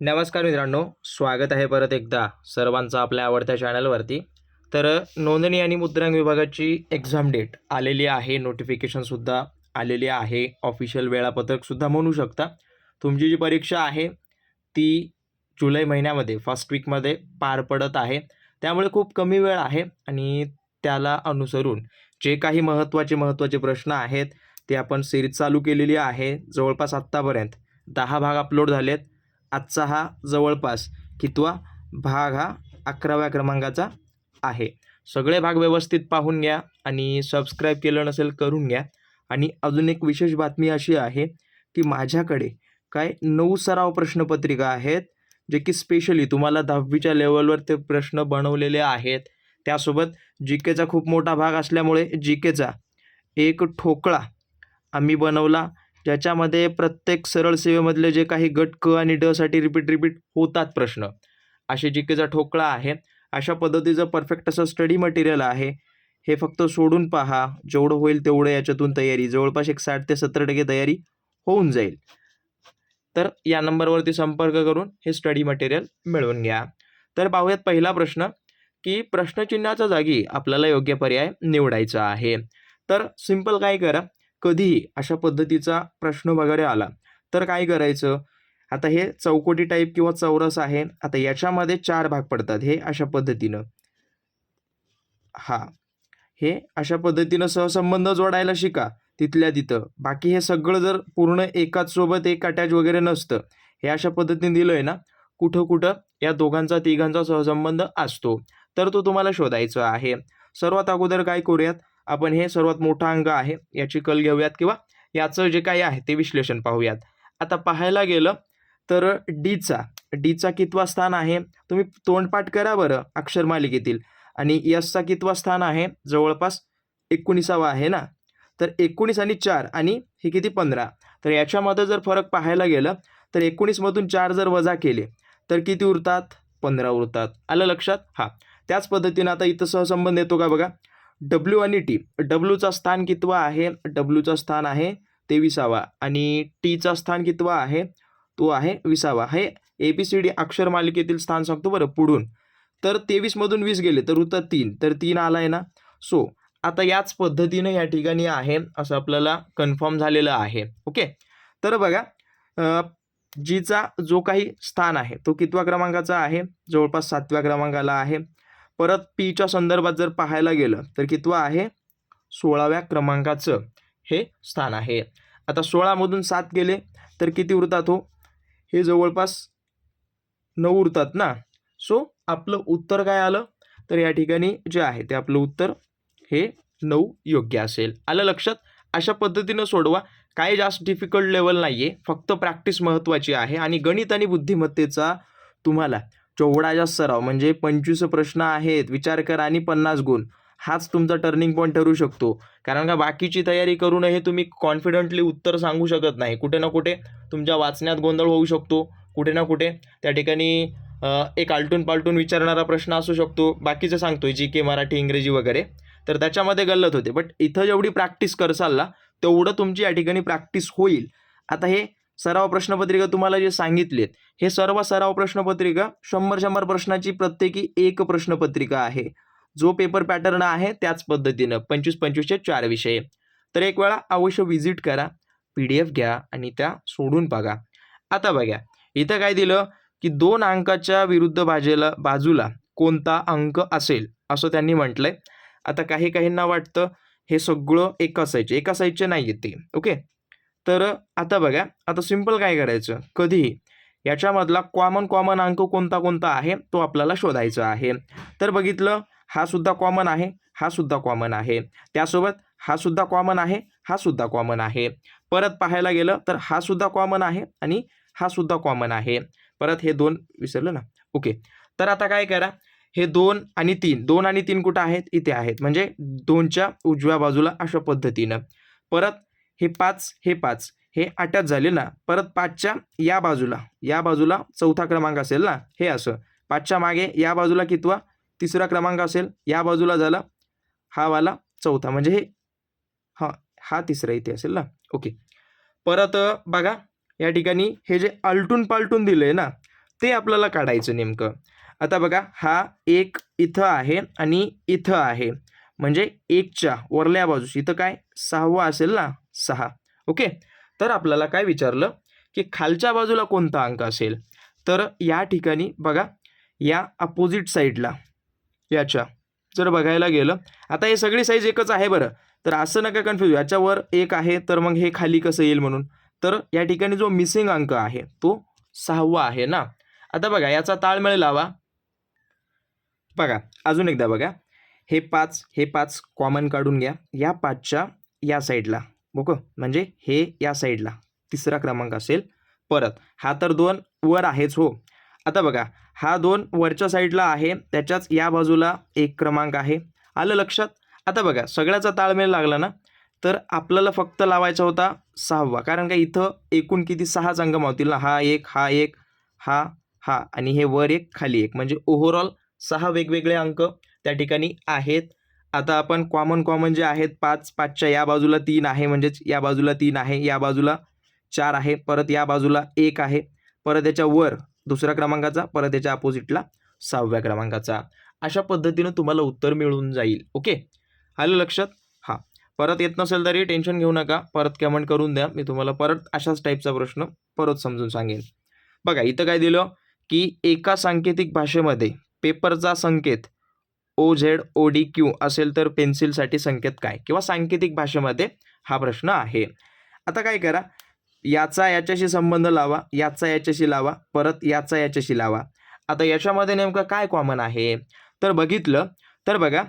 नमस्कार मित्रांनो स्वागत आहे परत एकदा सर्वांचं आपल्या आवडत्या चॅनलवरती. तर नोंदणी आणि मुद्रांक विभागाची एक्झाम डेट आलेली आहे नोटिफिकेशनसुद्धा आलेली आहे ऑफिशियल वेळापत्रकसुद्धा म्हणू शकता. तुमची जी परीक्षा आहे ती जुलै महिन्यामध्ये फर्स्ट वीकमध्ये पार पडत आहे. त्यामुळे खूप कमी वेळ आहे आणि त्याला अनुसरून जे काही महत्त्वाचे महत्त्वाचे प्रश्न आहेत ते आपण सिरीज चालू केलेली आहे जवळपास आत्तापर्यंत. दहा भाग अपलोड झालेत. आजचा हा जवळपास कितवा भाग हा अकराव्या क्रमांकाचा आहे. सगळे भाग व्यवस्थित पाहून घ्या आणि सबस्क्राईब केलं नसेल करून घ्या. आणि अजून एक विशेष बातमी अशी आहे की माझ्याकडे काय नऊ सराव प्रश्नपत्रिका आहेत जे की स्पेशली तुम्हाला दहावीच्या लेवलवर ते प्रश्न बनवलेले आहेत. त्यासोबत जी केचा खूप मोठा भाग असल्यामुळे जी केचा एक ठोकळा आम्ही बनवला. ज्याच्यामध्ये प्रत्येक सरळ सेवेमधले जे काही गट क आणि ड साठी रिपीट रिपीट होतात प्रश्न. असे जी केचा ठोकळा आहे. अशा पद्धतीचं परफेक्ट असं स्टडी मटेरियल आहे. हे फक्त सोडून पहा. जेवढं होईल तेवढं याच्यातून तयारी. जवळपास एक साठ ते सत्तर टक्के तयारी होऊन जाईल. तर या नंबरवरती संपर्क करून हे स्टडी मटेरियल मिळवून घ्या. तर पाहूयात पहिला प्रश्न की प्रश्नचिन्हाच्या जागी आपल्याला योग्य पर्याय निवडायचा आहे. तर सिंपल काय करा कधीही अशा पद्धतीचा प्रश्न वगैरे आला तर काय करायचं? आता हे चौकोटी टाईप किंवा चौरस आहे आता याच्यामध्ये चार भाग पडतात हे अशा पद्धतीनं. हा. हे अशा पद्धतीनं सहसंबंध जोडायला शिका तिथल्या तिथं. बाकी हे सगळं जर पूर्ण एकाच सोबत एक अटॅच वगैरे नसतं हे अशा पद्धतीने दिलं आहे ना कुठं कुठं या दोघांचा तिघांचा सहसंबंध असतो. तर तो तुम्हाला शोधायचा आहे. सर्वात अगोदर काय करूयात? आपण हे सर्वात मोठा अंग आहे याची कल घेऊयात किंवा याचं जे काही आहे ते विश्लेषण पाहूयात. आता पाहायला गेलं तर डीचा डीचा कितवा स्थान आहे? तुम्ही तोंडपाठ करा बरं अक्षर मालिकेतील. आणि यसचा कितवा स्थान आहे? जवळपास एकोणीसावा आहे ना? तर एकोणीस आणि चार आणि हे किती? पंधरा. तर याच्यामध्ये जर फरक पाहायला गेलं तर एकोणीसमधून चार जर वजा केले तर किती उरतात? पंधरा उरतात. आलं लक्षात? हां. त्याच पद्धतीनं आता इथं सहसंबंध येतो का बघा? डब्ल्यू आणि टी डब्ल्यूचा स्थान कितवा आहे? डब्ल्यूचा स्थान आहे तेविसावा. आणि टीचा स्थान कितवा आहे? तो आहे विसावा. हे ए बी सी डी अक्षर मालिकेतील स्थान सांगतो बरं पुढून. तर तेवीसमधून वीस गेले तर उत्तर तीन. तर तीन आला आहे ना? सो आता याच पद्धतीनं या ठिकाणी आहे असं आपल्याला कन्फर्म झालेलं आहे. ओके तर बघा जीचा जो काही स्थान आहे तो कितवा क्रमांकाचा आहे? जवळपास सातव्या क्रमांकाला आहे. परत पीच्या संदर्भात जर पाहायला गेलं तर कितवा आहे? सोळाव्या क्रमांकाचं हे स्थान आहे. आता सोळामधून सात गेले तर किती उरतात हो? हे जवळपास नऊ उरतात ना? सो आपलं उत्तर काय आलं? तर या ठिकाणी जे आहे ते आपलं उत्तर हे नऊ योग्य असेल. आलं लक्षात? अशा पद्धतीनं सोडवा. काही जास्त डिफिकल्ट लेवल नाही आहे फक्त प्रॅक्टिस महत्त्वाची आहे. आणि गणित आणि बुद्धिमत्तेचा तुम्हाला जेवढा सराव म्हणजे पंचवीस प्रश्न आहेत विचार करा आणि पन्नास गुण. हाच तुमचा टर्निंग पॉईंट ठरू शकतो. कारण का बाकीची तयारी करूनही तुम्ही कॉन्फिडंटली उत्तर सांगू शकत नाही. कुठे ना कुठे तुमच्या वाचण्यात गोंधळ होऊ शकतो. कुठे ना कुठे त्या ठिकाणी एक आलटून पालटून विचारणारा प्रश्न असू शकतो. बाकीचं सांगतोय जी के मराठी इंग्रजी वगैरे. तर त्याच्यामध्ये गल्लत होते. बट इथं जेवढी प्रॅक्टिस करसाल ना तेवढं तुमची या ठिकाणी प्रॅक्टिस होईल. आता हे सराव प्रश्नपत्रिका तुम्हाला जे सांगितलेत हे सर्व सराव प्रश्नपत्रिका शंभर शंभर प्रश्नाची प्रत्येकी एक प्रश्नपत्रिका आहे. जो पेपर पॅटर्न आहे त्याच पद्धतीनं पंचवीस पंचवीसचे चार विषय. तर एक वेळा अवश्य व्हिजिट करा पी डी एफ घ्या आणि त्या सोडून बघा. आता बघा इथं काय दिलं की दोन अंकाच्या विरुद्ध बाजेला बाजूला कोणता अंक असेल असं त्यांनी म्हटलंय. आता काही काहींना वाटतं हे सगळं एका असायचे एका असायचे नाही येते ओके? तर आता बघा आता सिंपल काय करायचं? कधीही. याच्यामधला कॉमन कॉमन अंक कोणता कोणता आहे? तो आपल्याला शोधायचा आहे. तर बघितलं हा सुद्धा कॉमन आहे हा सुद्धा कॉमन आहे. त्यासोबत हा सुद्धा कॉमन आहे हा सुद्धा कॉमन आहे. परत पाहायला गेलं तर हा सुद्धा कॉमन आहे आणि हा सुद्धा कॉमन आहे. परत हे दोन विसरलं ना? ओके. तर आता काय करा? हे दोन आणि तीन. दोन आणि तीन कुठं आहेत? इथे आहेत. म्हणजे दोनच्या उजव्या बाजूला अशा पद्धतीनं. परत हे पाच हे पाच. हे आठच झाले ना परत पाचच्या या बाजूला या बाजूला चौथा क्रमांक असेल ना हे असं. पाचच्या मागे या बाजूला कितवा? तिसरा क्रमांक असेल या बाजूला झाला हा वाला चौथा. म्हणजे हे हा हा तिसरा इथे असेल ना. ओके. परत बघा या ठिकाणी हे जे आलटून पालटून दिलंय ना ते आपल्याला काढायचं नेमकं. आता बघा हा एक इथं आहे आणि इथं आहे. म्हणजे एकच्या वरल्या बाजूस इथं काय? सहावा असेल ना सहा. ओके? तर आपल्याला काय विचारलं? की खालच्या बाजूला कोणता अंक असेल? तर या ठिकाणी बघा या अपोजिट साईडला याच्या. जर बघायला गेलं आता हे सगळी साईज एकच आहे बरं. तर असं नका कन्फ्यूज याच्यावर एक आहे तर मग हे खाली कसं येईल म्हणून? तर या ठिकाणी जो मिसिंग अंक आहे तो सहावा आहे ना? आता बघा याचा ताळमेळ लावा. बघा अजून एकदा बघा. हे पाच हे पाच कॉमन काढून घ्या. या पाचच्या या साईडला ओके म्हणजे हे या साईडला तिसरा क्रमांक असेल. परत हा तर दोन वर आहेच हो. आता बघा हा दोन वरच्या साईडला आहे त्याच्याच या बाजूला एक क्रमांक आहे. आलं लक्षात? आता बघा सगळ्याचा ताळमेळ लागला ना? तर आपल्याला फक्त लावायचा होता सहावा. कारण का इथं एकूण किती? सहाच अंक मावतील ना? हा एक हा एक हा हा. आणि हे वर एक खाली एक. म्हणजे ओव्हरऑल सहा वेगवेगळे अंक त्या ठिकाणी आहेत. आता आपण कॉमन कॉमन जे आहेत पाच पाचच्या या बाजूला तीन आहे म्हणजेच या बाजूला तीन आहे या बाजूला चार आहे परत या बाजूला एक आहे परत याच्या वर दुसऱ्या क्रमांकाचा परत याच्या अपोजिटला सहाव्या क्रमांकाचा. अशा पद्धतीनं तुम्हाला उत्तर मिळून जाईल. ओके? आलं लक्षात? हां. परत येत नसेल तरी टेन्शन घेऊ नका. परत कमेंट करून द्या. मी तुम्हाला परत अशाच टाईपचा प्रश्न परत समजून सांगेन. बघा इथं काय दिलं की एका सांकेतिक भाषेमध्ये पेपरचा संकेत O Z O D Q असेल तर पेन्सिलसाठी संकेत काय किंवा सांकेतिक भाषेमध्ये हा प्रश्न आहे. आता काय करा? याचा याच्याशी संबंध लावा याचा याच्याशी लावा परत याचा याच्याशी लावा. आता याच्यामध्ये नेमकं काय कॉमन आहे? तर बघितलं तर बघा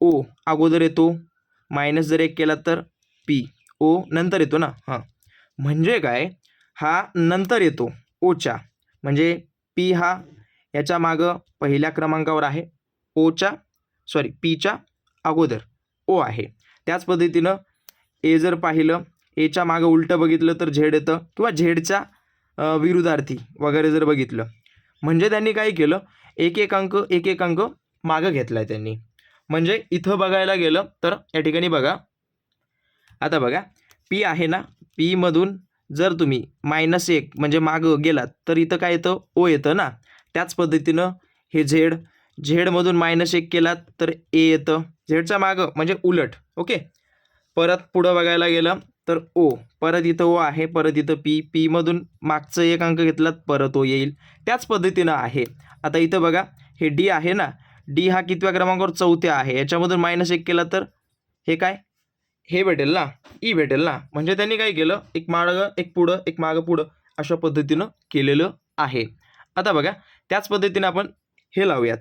ओ अगोदर येतो मायनस जर एक केला तर पी ओ नंतर येतो ना? हां. म्हणजे काय? हा नंतर येतो ओच्या. म्हणजे पी हा याच्या मागं पहिल्या क्रमांकावर आहे ओच्या सॉरी पीच्या अगोदर. ओ आहे. त्याच पद्धतीनं ए जर पाहिलं एच्या मागं उलटं बघितलं तर झेड येतं किंवा झेडच्या विरुद्धार्थी वगैरे जर बघितलं. म्हणजे त्यांनी काय केलं? एक एक अंक एक एक अंक मागं घेतला आहे त्यांनी. म्हणजे इथं बघायला गेलं तर या ठिकाणी बघा. आता बघा. पी आहे ना? पीमधून जर तुम्ही मायनस एक म्हणजे मागं गेलात तर इथं काय येतं? ओ येतं ना. त्याच पद्धतीनं हे झेड झेडमधून मायनस एक केलात तर ए येतं. झेडचा मागं म्हणजे उलट ओके परत पुढं बघायला गेलं तर ओ परत इथं ओ आहे परत इथं पी पीमधून मागचं एक अंक घेतलात परत ओ येईल. त्याच पद्धतीनं आहे. आता इथं बघा हे डी आहे ना डी हा कितव्या क्रमांकावर चौथ्या आहे? याच्यामधून मायनस एक केला तर हे काय? हे भेटेल ना ई भेटेल ना. म्हणजे त्यांनी काय केलं? एक मागं एक पुढं एक मागं पुढं अशा पद्धतीनं केलेलं आहे. आता बघा त्याच पद्धतीनं आपण हे लावूयात.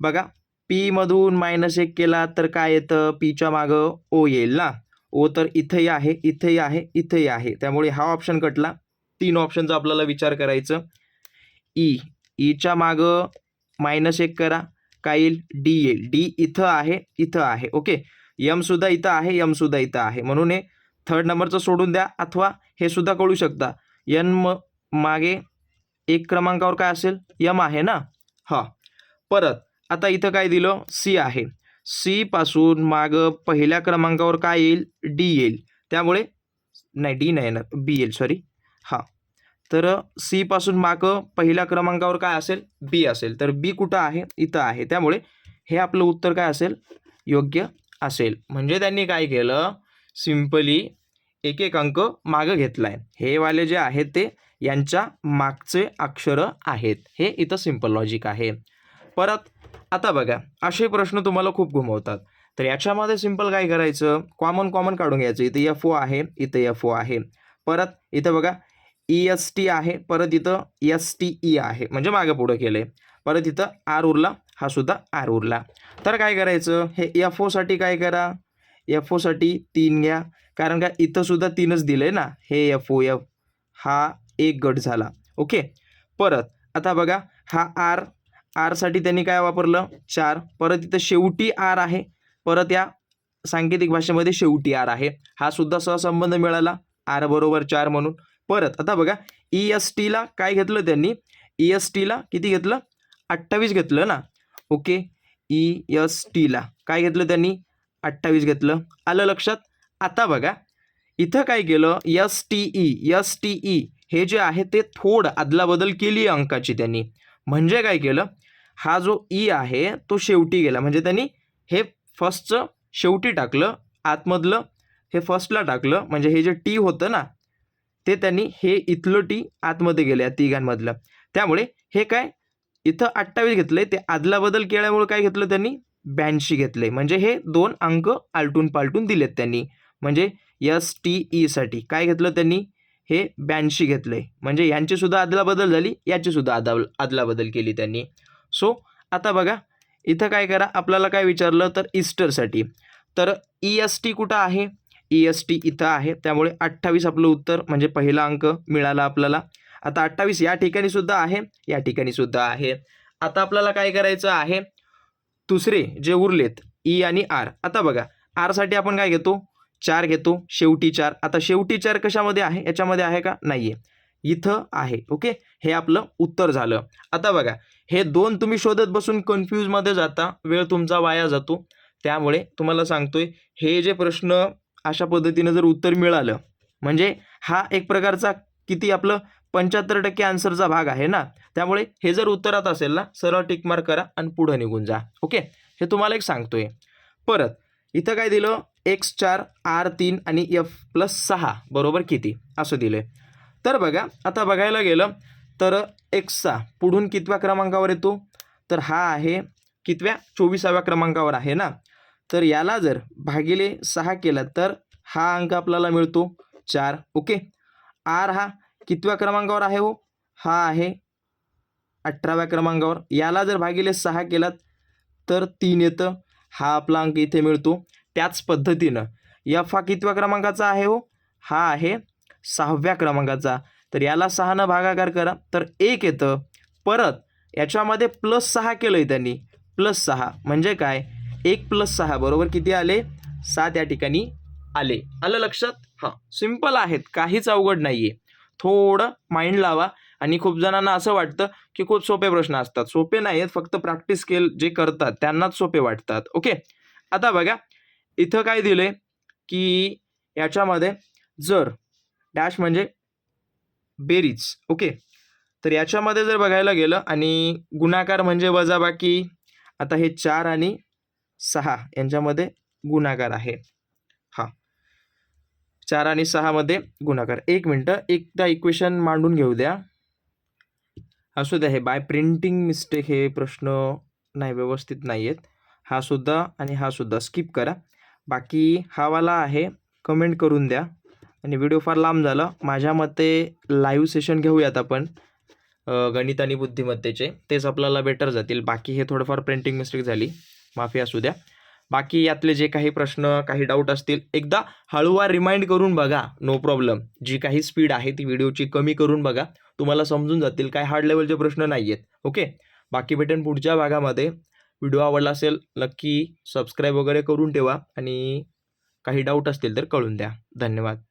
बघा पीमधून मायनस एक केला तर काय येतं? पीच्या मागं ओ येईल ना? ओ तर इथंही आहे इथंही आहे इथंही आहे. त्यामुळे हा ऑप्शन कटला. तीन ऑप्शनचा आपल्याला विचार करायचं. E, e ई ईच्या मागं मायनस एक करा. काय येईल? डी येईल. डी इथं आहे इथं आहे. ओके यमसुद्धा इथं आहे यमसुद्धा इथं आहे. म्हणून हे थर्ड नंबरचं सोडून द्या अथवा हे सुद्धा कळू शकता. यन म मागे एक क्रमांकावर काय असेल? यम आहे ना? हां. परत आता इथं काय दिलं? सी आहे. सी पासून माग पहिल्या क्रमांकावर काय येईल? डी येईल. त्यामुळे नाही डी नाही येणार. बी येईल सॉरी हां. तर सी पासून माग पहिल्या क्रमांकावर काय असेल? बी असेल. तर बी कुठं आहे? इथं आहे. त्यामुळे हे आपलं उत्तर काय असेल? योग्य असेल. म्हणजे त्यांनी काय केलं? सिम्पली एक एक अंक मागं घेतला आहे हे वाले जे आहेत ते यांच्या मागचे अक्षरं आहेत. हे इथं सिंपल लॉजिक आहे. परत आता बघा असे प्रश्न तुम्हाला खूप घुमवतात. तर याच्यामध्ये सिंपल काय करायचं? कॉमन कॉमन काढून घ्यायचं. इथं एफ ओ आहे इथं एफ ओ आहे. परत इथं बघा ई एस टी आहे परत इथं एस टी ई आहे. म्हणजे मागं पुढं केलं परत इथं आर उरला हा सुद्धा आर उरला. तर काय करायचं? हे एफ ओसाठी काय करा? एफ ओसाठी तीन घ्या. कारण का इथं सुद्धा तीनच दिलं आहे ना? हे एफ ओ एफ हा एक गट झाला. ओके? परत आता बघा हा आर आरसाठी त्यांनी काय वापरलं? चार. परत इथं शेवटी आर आहे. परत या सांकेतिक भाषेमध्ये शेवटी आर आहे. हा सुद्धा सहसंबंध मिळाला. आर बरोबर चार म्हणून. परत आता बघा ई एस टीला काय घेतलं त्यांनी? ई एस टीला किती घेतलं? अठ्ठावीस घेतलं ना? ओके. ई एस टीला काय घेतलं त्यांनी? अठ्ठावीस घेतलं. आलं लक्षात? आता बघा. इथं काय केलं? S T E S T E हे जे आहे ते थोडं अदलाबदल केली आहे अंकाची त्यांनी. म्हणजे काय केलं? हा जो ई आहे तो शेवटी गेला. म्हणजे त्यांनी हे फर्स्टचं शेवटी टाकलं आतमधलं हे फर्स्टला टाकलं. म्हणजे हे जे टी होतं ना ते त्यांनी हे इथलं टी आतमध्ये गेलं या तिघांमधलं. त्यामुळे हे काय इथं अठ्ठावीस घेतलं ते आदलाबदल केल्यामुळे काय घेतलं त्यांनी ब्याऐंशी घेतले म्हणजे हे दोन अंक आलटून पालटून दिलेत त्यांनी. म्हणजे एस टी ईसाठी e काय घेतलं त्यांनी हे ब्याऐंशी घेतले म्हणजे यांचीसुद्धा सुद्धा अदलाबदल झाली याचीसुद्धा आदा अदा अदलाबदल केली त्यांनी. सो आता बघा इथं काय करा आपल्याला काय विचारलं तर इस्टरसाठी तर ई एस टी कुठं आहे? ई एस टी इथं आहे त्यामुळे अठ्ठावीस आपलं उत्तर म्हणजे पहिला अंक मिळाला आपल्याला. आता अठ्ठावीस या ठिकाणी सुद्धा आहे या ठिकाणी सुद्धा आहे. आता आपल्याला काय करायचं आहे? दुसरे जे उरलेत ई आणि आर. आता बघा आरसाठी आपण काय घेतो? चार घेतो शेवटी चार. आता शेवटी चार कशामध्ये आहे? याच्यामध्ये आहे का? नाही आहे इथं आहे ओके? हे आपलं उत्तर झालं. आता बघा हे दोन तुम्ही शोधत बसून कन्फ्यूजमध्ये जाता. वेळ तुमचा वाया जातो. त्यामुळे तुम्हाला सांगतोय हे जे प्रश्न अशा पद्धतीनं जर उत्तर मिळालं म्हणजे हा एक प्रकारचा किती आपलं पंच्याहत्तर टक्के आन्सरचा भाग आहे ना? त्यामुळे हे जर उत्तरात असेल ना सरळ टिकमार्क करा आणि पुढं निघून जा. ओके? हे तुम्हाला एक सांगतोय. परत इथं काय दिलं? एक्स चार आर तीन आणि एफ प्लस सहा. बरोबर किती? असं दिलं तर बघा आता बघायला गेलं तर एक्सचा पुढून कितव्या क्रमांकावर येतो? तर हा आहे कितव्या? चोवीसाव्या क्रमांकावर आहे ना? तर याला जर भागिले सहा केलं तर हा अंक आपल्याला मिळतो चार. ओके? आर हा कितव्या क्रमांकावर आहे हो? हा आहे अठराव्या क्रमांकावर. याला जर भागिले सहा केलात तर तीन येतं. हा आपला अंक इथे मिळतो. त्याच पद्धतीनं. यफ हा कितव्या क्रमांकाचा आहे हो? हा आहे सहाव्या क्रमांकाचा. तर याला सहानं भागाकार करा. तर एक येतं. परत याच्यामध्ये प्लस सहा केलं आहे त्यांनी. प्लस सहा. म्हणजे काय? एक प्लस सहा. बरोबर किती आले? सात या ठिकाणी आले. आलं लक्षात? हां. सिंपल आहेत. काहीच अवघड नाही आहे थोडं माइंड लावा. आणि खूप जणांना असं वाटतं की खूप सोपे प्रश्न असतात. सोपे नाही आहेत फक्त प्रॅक्टिस केल जे करतात त्यांनाच सोपे वाटतात. ओके आता बघा. इथं काय दिलं आहे की याच्यामध्ये जर डॅश म्हणजे बेरीज ओके? तर याच्यामध्ये जर बघायला गेलं आणि गुणाकार म्हणजे वजाबाकी आता हे चार आणि सहा यांच्यामध्ये गुणाकार आहे. हा. चार आणि सहामध्ये गुणाकार. एक मिनटं एकदा इक्वेशन मांडून घेऊ द्या. असू द्या हे बाय प्रिंटिंग मिस्टेक हे प्रश्न नाही व्यवस्थित नाही आहेत हा सुद्धा आणि हा सुद्धा स्किप करा. बाकी हा वाला आहे कमेंट करून द्या. आणि व्हिडिओ फार लांब झाला. माझ्या मते लाईव्ह सेशन घेऊयात आपण. गणित आणि बुद्धिमत्तेचे. तेच आपल्याला बेटर जातील. बाकी हे थोडंफार प्रिंटिंग मिस्टेक झाली. माफी असू द्या. बाकी यातले जे काही प्रश्न काही डाऊट असतील एकदा हळूवार रिमाइंड करून बघा. नो प्रॉब्लेम जी काही स्पीड आहे ती व्हिडिओची कमी करून बघा. तुम्हाला समजून जातील काय हार्ड लेवलचे प्रश्न नाही आहेत ओके बाकी भेटेन पुढच्या भागामध्ये. व्हिडिओ आवडला असेल नक्की सबस्क्राईब वगैरे करून ठेवा. आणि काही डाऊट असतील तर कळून द्या. धन्यवाद.